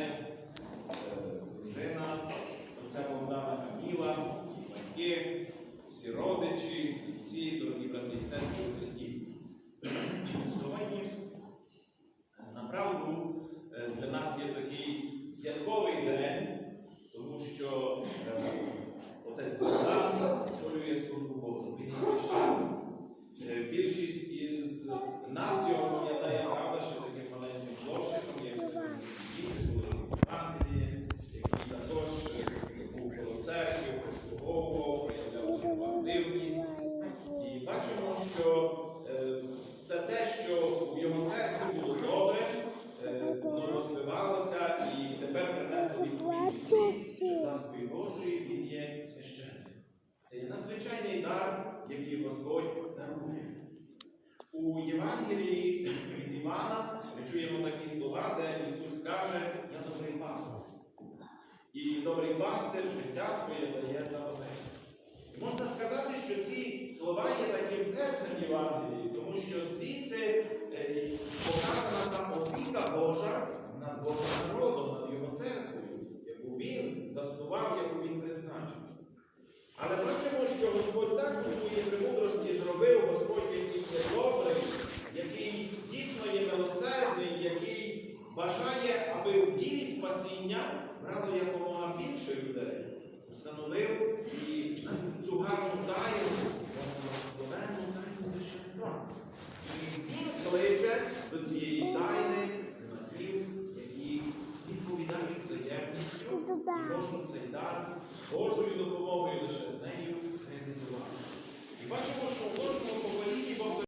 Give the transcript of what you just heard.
мене е, дружина, отця Богдана Каміла, батьки, всі родичі, всі дорогі брати і сестри що е, все те, що в його серці було добре, е, воно розвивалося і тепер принесло відповідь, що засобі Божої він є священник. Це є надзвичайний дар, який Господь дарує. У Євангелії від Івана ми чуємо такі слова, де Ісус каже, я добрий пастир. І добрий пастир життя своє дає за овець. І можна сказати, що ці слова є таким серцем Євангелії, тому що звідси е, показана та опіка Божа над Божим народом, над його церквою, яку він заснував, яку він призначив. Але бачимо, що Господь так у своїй премудрості зробив, Господь, який є добрий, який дійсно є милосердний, який бажає, аби в ділі спасіння брало якомога до цієї тайни дів, які відповідають за єдністю і можуть цей дар Божою допомогою лише з нею прийти